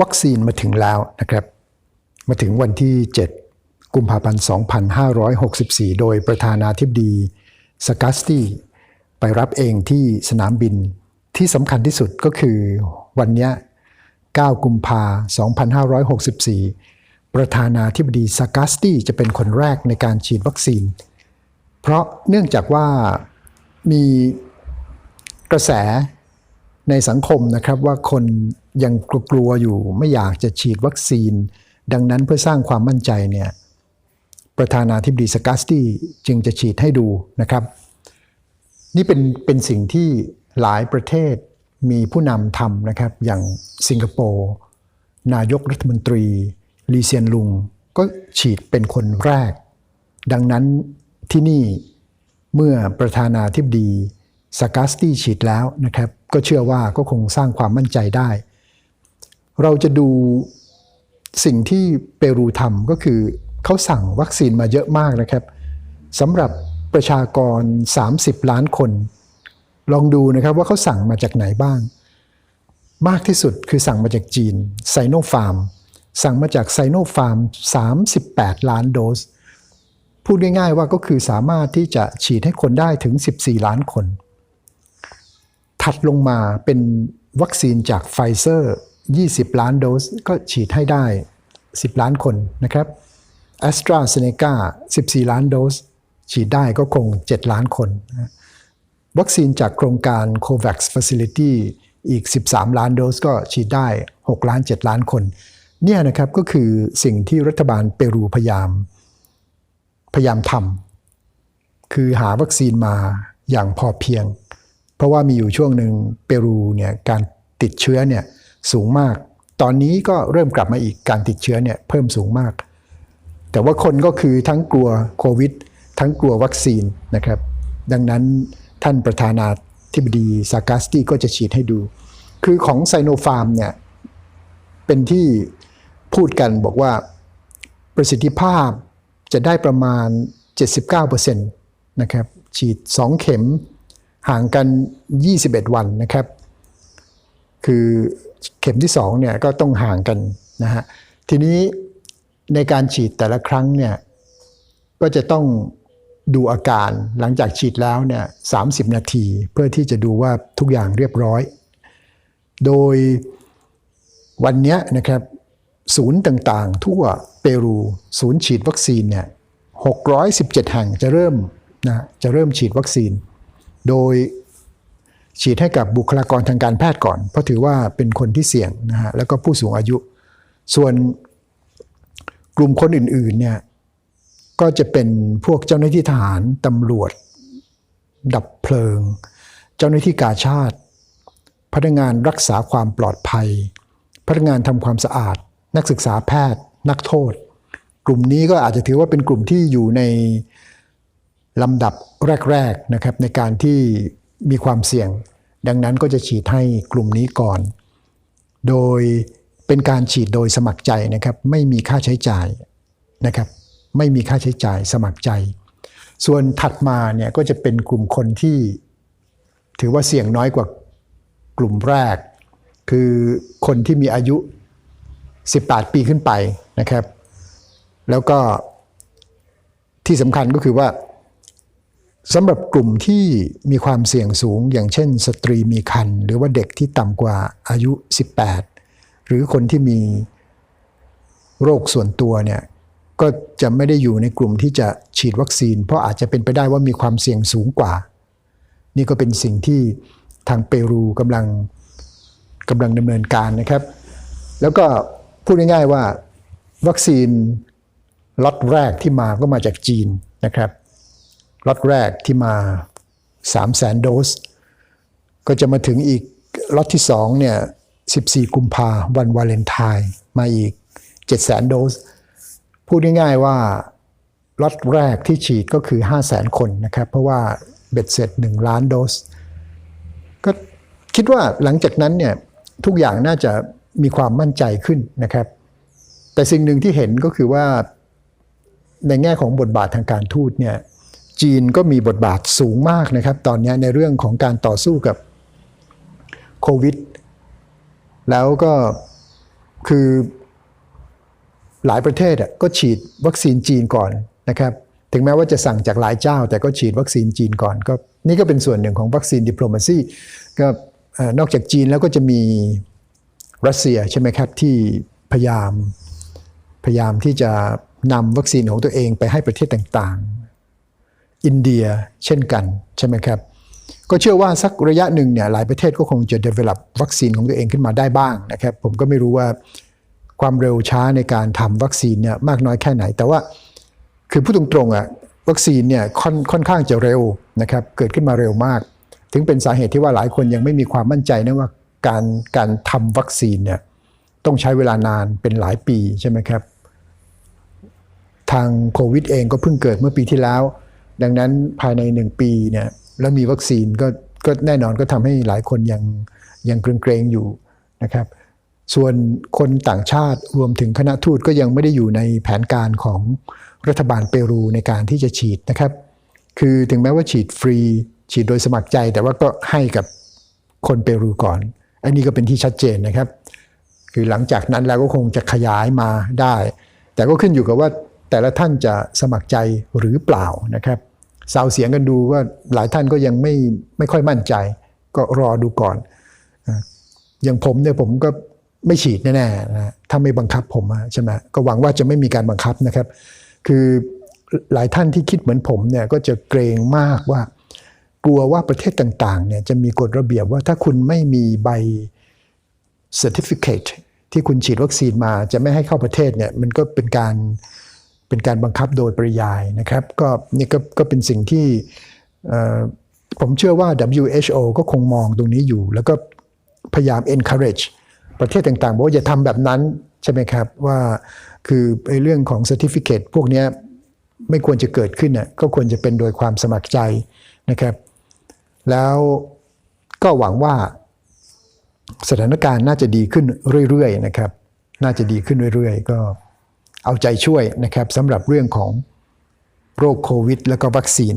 วัคซีนมาถึงแล้วนะครับ มาถึงวันที่ 7 กุมภาพันธ์ 2564 โดยประธานาธิบดีสกัสตี้ไปรับเองที่สนามบินที่สำคัญที่สุดก็คือวันนี้ 9 กุมภา2564 ประธานาธิบดีสกัสตี้จะเป็นคนแรกในการฉีดวัคซีน เพราะเนื่องจากว่ามีกระแสในสังคมนะครับว่าคน ยังกลัวๆอยู่ไม่อยากจะฉีดวัคซีน ดังนั้นเพื่อสร้างความมั่นใจเนี่ยประธานาธิบดีสกัสตี้จึงจะฉีดให้ดูนะครับ นี่เป็นเป็นสิ่งที่หลายประเทศมีผู้นำทำนะครับอย่างสิงคโปร์นายกรัฐมนตรีลีเซียนลุง ก็ฉีดเป็นคนแรก ดังนั้นที่นี่เมื่อประธานาธิบดีสกัสตี้ฉีดแล้วนะครับ ก็เชื่อว่าก็คงสร้างความมั่นใจได้ เราจะดูสิ่งที่เปรูทำก็คือเขาสั่งวัคซีนมาเยอะมากนะครับสำหรับประชากร 30 ล้านคน ลองดูนะครับว่าเขาสั่งมาจากไหนบ้าง มากที่สุดคือสั่งมาจากจีนไซโนฟาร์มสั่งมาจากไซโนฟาร์ม 38 ล้านโดส พูดง่ายๆว่าก็คือสามารถที่จะฉีดให้คนได้ถึง 14 ล้านคน ถัดลงมาเป็นวัคซีนจากไฟเซอร์ 20 ล้านโดสก็ฉีดให้ได้ 10 ล้านคนนะครับแอสตราเซเนกา14 ล้านโดส ฉีดได้ก็คง 7 ล้านคนนะวัคซีนจากโครงการ COVAX Facility อีก 13 ล้านโดสก็ฉีดได้ 6 ล้าน 7 ล้านคน เนี่ยนะครับก็คือสิ่งที่รัฐบาลเปรูพยายาม พยายามทำคือหาวัคซีนมาอย่างพอเพียง เพราะว่ามีอยู่ช่วงหนึ่งเปรูเนี่ยการติดเชื้อเนี่ย สูงมาก ตอนนี้ก็เริ่มกลับมาอีกการติดเชื้อเนี่ยเพิ่มสูงมาก แต่ว่าคนก็คือทั้งกลัวโควิด ทั้งกลัววัคซีนนะครับ ดังนั้นท่านประธานาธิบดีซากัสตี้ก็จะฉีดให้ดู คือของไซโนฟาร์มเนี่ยเป็นที่พูดกันบอกว่าประสิทธิภาพจะได้ประมาณ 79%นะครับฉีด 2 เข็มห่างกัน 21 วันนะครับ คือ เข็มที่2เนี่ยก็ต้องห่างกันนะฮะทีนี้ในการฉีดแต่ละครั้งเนี่ยก็จะต้องดูอาการหลังจากฉีดแล้วเนี่ย30นาที เพื่อที่จะดูว่าทุกอย่างเรียบร้อย โดยวันนี้นะครับศูนย์ต่างๆ ทั่วเปรู ศูนย์ฉีดวัคซีนเนี่ย617 แห่งจะเริ่มนะจะเริ่มฉีดวัคซีน โดย ฉีดให้กับบุคลากรทางการแพทย์ก่อน เพราะถือว่าเป็นคนที่เสี่ยงนะฮะแล้วก็ผู้สูงอายุ ส่วนกลุ่มคนอื่นๆเนี่ยก็จะเป็นพวกเจ้าหน้าที่ทหารตำรวจ ดับเพลิง เจ้าหน้าที่กาชาติ พนักงานรักษาความปลอดภัย พนักงานทำความสะอาด นักศึกษาแพทย์ นักโทษ กลุ่มนี้ก็อาจจะถือว่าเป็นกลุ่มที่อยู่ในลำดับแรกๆนะครับในการที่มีความเสี่ยง ดังนั้นก็จะฉีดให้กลุ่มนี้ก่อน โดยเป็นการฉีดโดยสมัครใจนะครับ ไม่มีค่าใช้จ่ายนะครับ ไม่มีค่าใช้จ่ายสมัครใจ ส่วนถัดมาเนี่ยก็จะเป็นกลุ่มคนที่ ถือว่าเสี่ยงน้อยกว่ากลุ่มแรก คือคนที่มีอายุ 18 ปีขึ้นไปนะครับ แล้วก็ที่สำคัญก็คือว่า สำหรับกลุ่มที่มีความเสี่ยงสูง อย่างเช่น สตรีมีครรภ์หรือว่าเด็กที่ต่ำกว่าอายุ 18 หรือคนที่มีโรคส่วนตัวเนี่ยก็จะไม่ได้อยู่ในกลุ่มที่จะฉีดวัคซีน เพราะอาจจะเป็นไปได้ว่ามีความเสี่ยงสูงกว่า นี่ก็เป็นสิ่งที่ทางเปรูกำลังกำลังดำเนินการนะครับ แล้วก็พูดง่ายๆว่าวัคซีนล็อตแรกที่มาก็มาจากจีนนะครับ ล็อตแรกที่มา 3 0 0แสนโดส ก็จะมาถึงอีกล็อตที่2เนี่ย 14 กุมภาวันวาเลนไทน์มาอีก 7 0 0แสนโดส พูดง่ายๆว่าล็อตแรกที่ฉีดก็คือ 5 0 0แสนคนนะครับ เพราะว่าเบ็ดเสร็จ 1 ล้านโดส ก็คิดว่าหลังจากนั้นเนี่ยทุกอย่างน่าจะมีความมั่นใจขึ้นนะครับ แต่สิ่งหนึ่งที่เห็นก็คือว่าในแง่ของบทบาททางการทูตเนี่ย จีนก็มีบทบาทสูงมากนะครับ ตอนนี้ในเรื่องของการต่อสู้กับโควิด แล้วก็คือหลายประเทศก็ฉีดวัคซีนจีนก่อนนะครับ ถึงแม้ว่าจะสั่งจากหลายเจ้า แต่ก็ฉีดวัคซีนจีนก่อนก็นี่ก็เป็นส่วนหนึ่งของวัคซีนดิปโลมาซีก็นอกจากจีนแล้วก็จะมีรัสเซียใช่ไหมครับที่พยายามพยายามที่จะนำวัคซีนของตัวเองไปให้ประเทศต่าง อินเดียเช่นกันใช่ไหมครับ ก็เชื่อว่าสักระยะหนึ่งเนี่ยหลายประเทศก็คงจะ develop วัคซีนของตัวเองขึ้นมาได้บ้างนะครับ ผมก็ไม่รู้ว่าความเร็วช้าในการทำวัคซีนเนี่ยมากน้อยแค่ไหน แต่ว่าคือพูดตรงๆอะวัคซีนเนี่ยค่อนค่อนข้างจะเร็วนะครับเกิดขึ้นมาเร็วมาก ถึงเป็นสาเหตุที่ว่าหลายคนยังไม่มีความมั่นใจนะว่าการการทำวัคซีนเนี่ยต้องใช้เวลานานเป็นหลายปีใช่ไหมครับ ทางโควิดเองก็เพิ่งเกิดเมื่อปีที่แล้ว ดังนั้นภายในหนึ่งปีเนี่ยแล้วมีวัคซีนก็ก็แน่นอนก็ทำให้หลายคนยังยังเกรงๆอยู่นะครับ ส่วนคนต่างชาติรวมถึงคณะทูตก็ยังไม่ได้อยู่ในแผนการของรัฐบาลเปรูในการที่จะฉีดนะครับ คือถึงแม้ว่าฉีดฟรี ฉีดโดยสมัครใจ แต่ว่าก็ให้กับคนเปรูก่อน อันนี้ก็เป็นที่ชัดเจนนะครับ คือหลังจากนั้นแล้วก็คงจะขยายมาได้ แต่ก็ขึ้นอยู่กับว่าแต่ละท่านจะสมัครใจหรือเปล่านะครับ สาวเสียงกันดูว่าหลายท่านก็ยังไม่ไม่ค่อยมั่นใจ ก็รอดูก่อน อย่างผมเนี่ยผมก็ไม่ฉีดแน่ๆนะถ้าไม่บังคับผมใช่ไหมก็หวังว่าจะไม่มีการบังคับนะครับ คือหลายท่านที่คิดเหมือนผมเนี่ยก็จะเกรงมากว่ากลัวว่าประเทศต่างๆเนี่ยจะมีกฎระเบียบว่าถ้าคุณไม่มีใบ certificate ที่คุณฉีดวัคซีนมาจะไม่ให้เข้าประเทศเนี่ยมันก็เป็นการ เป็นการบังคับโดยปริยายนะครับ ก็นี่ก็ก็เป็นสิ่งที่ผมเชื่อว่า WHO ก็คงมองตรงนี้อยู่ แล้วก็พยายาม encourage ประเทศต่างๆบอกว่าอย่าทำแบบนั้นใช่ไหมครับว่าคือไอ้เรื่องของ certificate พวกนี้ไม่ควรจะเกิดขึ้นน่ะก็ควรจะเป็นโดยความสมัครใจนะครับ แล้วก็หวังว่าสถานการณ์น่าจะดีขึ้นเรื่อยๆนะครับ น่าจะดีขึ้นเรื่อยๆ ก็ เอาใจช่วยนะครับสำหรับเรื่องของโรคโควิด แล้วก็วัคซีน